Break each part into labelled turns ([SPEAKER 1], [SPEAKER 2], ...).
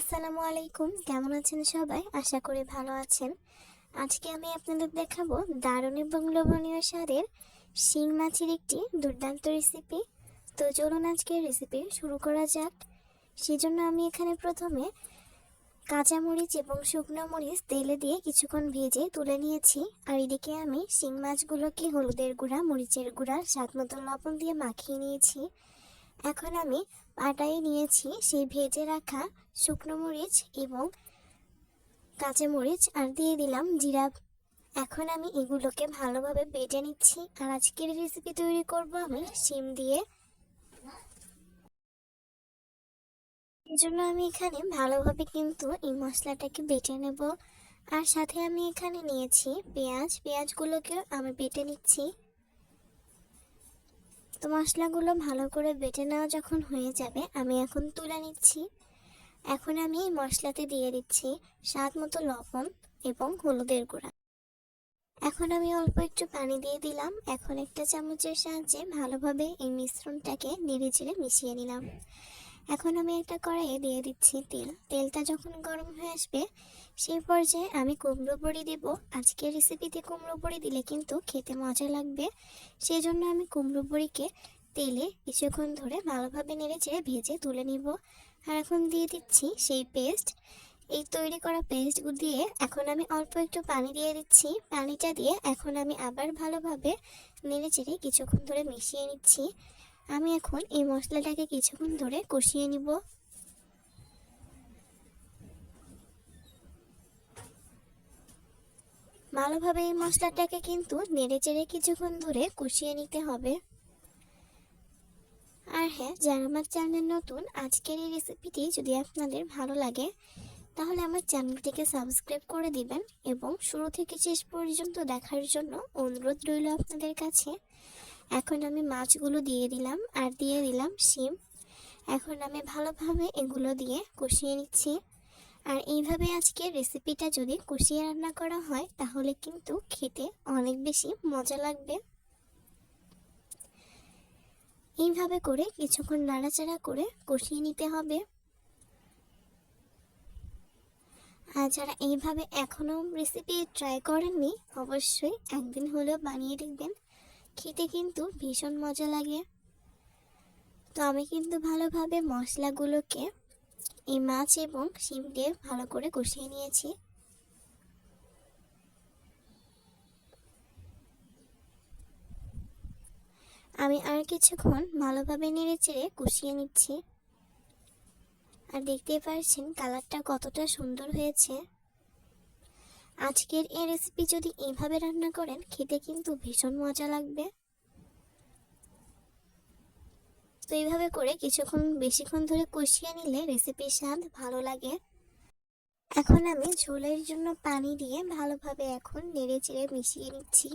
[SPEAKER 1] আসসালামু আলাইকুম। কেমন আছেন সবাই? আশা করি ভালো আছেন। আজকে আমি আপনাদের দেখাবো দারুণ এবং লোভনীয় স্বাদের শিং মাছের একটি দুর্দান্ত রেসিপি তো চলুন আজকে রেসিপি শুরু করা যাক। সেজন্য আমি এখানে প্রথমে কাঁচা মরিচ এবং শুকনো মরিচ তেলে দিয়ে কিছুক্ষণ ভেজে তুলে নিয়েছি। আর এদিকে আমি শিং মাছগুলোকে হলুদের গুঁড়া, মরিচের গুঁড়া, স্বাদ মতো লবণ দিয়ে মাখিয়ে নিয়েছি। এখন আমি পাটাই নিয়েছি, সেই ভেজে রাখা শুকনো মরিচ এবং কাঁচা মরিচ আর দিয়ে দিলাম জিরা। এখন আমি এগুলোকে ভালোভাবে বেটে নিচ্ছি আর আজকের রেসিপি তৈরি করব আমি শিম দিয়ে। এই জন্য আমি এখানে ভালোভাবে কিন্তু এই মশলাটাকে বেটে নেব। আর সাথে আমি এখানে নিয়েছি পেঁয়াজ। পেঁয়াজগুলোকে আমি বেটে নিচ্ছি। তো মশলাগুলো ভালো করে বেটে নেওয়া যখন হয়ে যাবে, আমি এখন তুলে নিচ্ছি। এখন আমি এই মশলাতে দিয়ে দিচ্ছি স্বাদ মতো লবণ এবং হলুদের গুঁড়া। এখন আমি অল্প একটু পানি দিয়ে দিলাম। এখন একটা চামচের সাহায্যে ভালোভাবে এই মিশ্রণটাকে নেড়ে চেড়ে মিশিয়ে নিলাম। এখন আমি একটা কড়াইয়ে দিয়ে দিচ্ছি তেল। তেলটা যখন গরম হয়ে আসবে, সেই পর্যায়ে আমি কুমড়ো বড়ি দেব। আজকের রেসিপিতে কুমড়ো বড়ি দিলে কিন্তু খেতে মজা লাগবে। সেই জন্য আমি কুমড়ো বড়িকে তেলে কিছুক্ষণ ধরে ভালোভাবে নেড়ে চেড়ে ভেজে তুলে নিব। আর এখন দিয়ে দিচ্ছি সেই পেস্ট এই তৈরি করা পেস্ট দিয়ে এখন আমি অল্প একটু পানি দিয়ে দিচ্ছি। পানিটা দিয়ে এখন আমি আবার ভালোভাবে নেড়ে চেড়ে কিছুক্ষণ ধরে মিশিয়ে নিচ্ছি। আমি এখন এই মশলাটাকে কিছুক্ষণ ধরে কষিয়ে নিব। ভালোভাবে এই মশলাটাকে কিন্তু নেড়ে চেড়ে কিছুক্ষণ ধরে কষিয়ে নিতে হবে। আর হ্যাঁ যারা আমার চ্যানেল নতুন, আজকের এই রেসিপিটি যদি আপনাদের ভালো লাগে, তাহলে আমার চ্যানেলটিকে সাবস্ক্রাইব করে দিবেন এবং শুরু থেকে শেষ পর্যন্ত দেখার জন্য অনুরোধ রইল আপনাদের কাছে। এখন আমি মাছগুলো দিয়ে দিলাম আর দিয়ে দিলাম শিম। এখন আমি ভালোভাবে এগুলো দিয়ে কষিয়ে নিচ্ছি। আর এইভাবে আজকে রেসিপিটা যদি কষিয়ে রান্না করা হয়, তাহলে কিন্তু খেতে অনেক বেশি মজা লাগবে। এইভাবে করে কিছুক্ষণ নাড়াচাড়া করে কষিয়ে নিতে হবে। আর যারা এইভাবে এখনও রেসিপি ট্রাই করেননি, অবশ্যই একদিন হলেও বানিয়ে দেখবেন। খেতে কিন্তু ভীষণ মজা লাগে। তো আমি কিন্তু ভালোভাবে মশলাগুলোকে এই মাছ এবং শিম দিয়ে ভালো করে কষিয়ে নিয়েছি। আমি আর কিছুক্ষণ ভালোভাবে নেড়ে চেড়ে কষিয়ে নিচ্ছি। আর দেখতেই পারছেন কালারটা কতটা সুন্দর হয়েছে। আজকের এই রেসিপি যদি এইভাবে রান্না করেন, খেতে কিন্তু ভীষণ মজা লাগবে। তো এইভাবে করে কিছুক্ষণ, বেশিক্ষণ ধরে কষিয়ে নিলে রেসিপির স্বাদ ভালো লাগে। এখন আমি ঝোলের জন্য পানি দিয়ে ভালোভাবে এখন নেড়ে চেড়ে মিশিয়ে নিচ্ছি।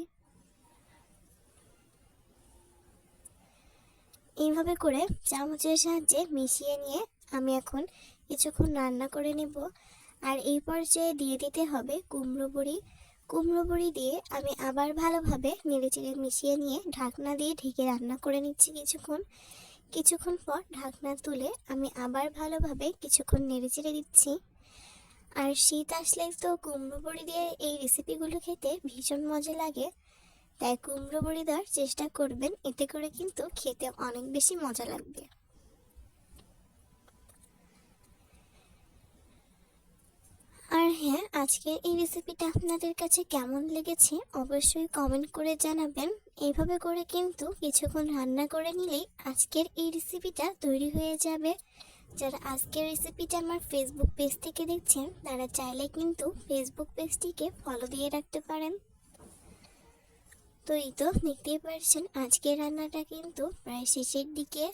[SPEAKER 1] এইভাবে করে চামচের সাহায্যে মিশিয়ে নিয়ে আমি এখন কিছুক্ষণ রান্না করে নেব। আর এই পর্যায়ে দিয়ে দিতে হবে কুমড়ো বড়ি। কুমড়ো বড়ি দিয়ে আমি আবার ভালোভাবে নেড়ে চেড়ে মিশিয়ে নিয়ে ঢাকনা দিয়ে ঢেকে রান্না করে নিচ্ছি কিছুক্ষণ। কিছুক্ষণ পর ঢাকনা তুলে আমি আবার ভালোভাবে কিছুক্ষণ নেড়েচেড়ে দিচ্ছি। আর শীত আসলে তো কুমড়ো বড়ি দিয়ে এই রেসিপিগুলো খেতে ভীষণ মজা লাগে। তাই কুমড়ো বড়ি দেওয়ার চেষ্টা করবেন, এতে করে কিন্তু খেতে অনেক বেশি মজা লাগবে আর হ্যাঁ আজকের এই রেসিপিটা আপনাদের কাছে কেমন লেগেছে অবশ্যই কমেন্ট করে জানাবেন। এভাবে করে কিন্তু কিছুক্ষণ রান্না করে নিলেই আজকের এই রেসিপিটা তৈরি হয়ে যাবে। যারা আজকের রেসিপিটা আমার ফেসবুক পেজ থেকে দেখছেন, তারা চাইলে কিন্তু ফেসবুক পেজটিকে ফলো দিয়ে রাখতে পারেন। তো এই তো দেখতেই পারছেন আজকের রান্নাটা কিন্তু প্রায় শেষের দিকে।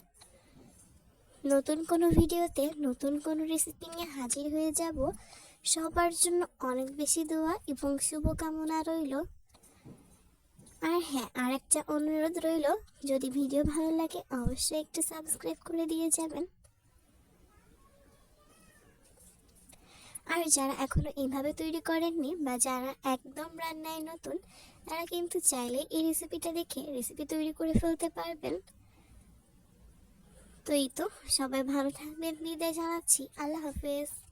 [SPEAKER 1] নতুন কোনো ভিডিওতে নতুন কোনো রেসিপি নিয়ে হাজির হয়ে যাব। সবার জন্য অনেক বেশি দোয়া এবং শুভকামনা রইল। আর হ্যাঁ আর একটা অনুরোধ রইল, যদি ভিডিও ভালো লাগে অবশ্যই একটু সাবস্ক্রাইব করে দিয়ে যাবেন। আর যারা এখনও এইভাবে তৈরি করেননি বা যারা একদম রান্নায় নতুন, তারা কিন্তু চাইলে এই রেসিপিটা দেখে রেসিপি তৈরি করে ফেলতে পারবেন। তো এই তো, সবাই ভালো থাকবেন। বিদায় জানাচ্ছি। আল্লাহ হাফেজ।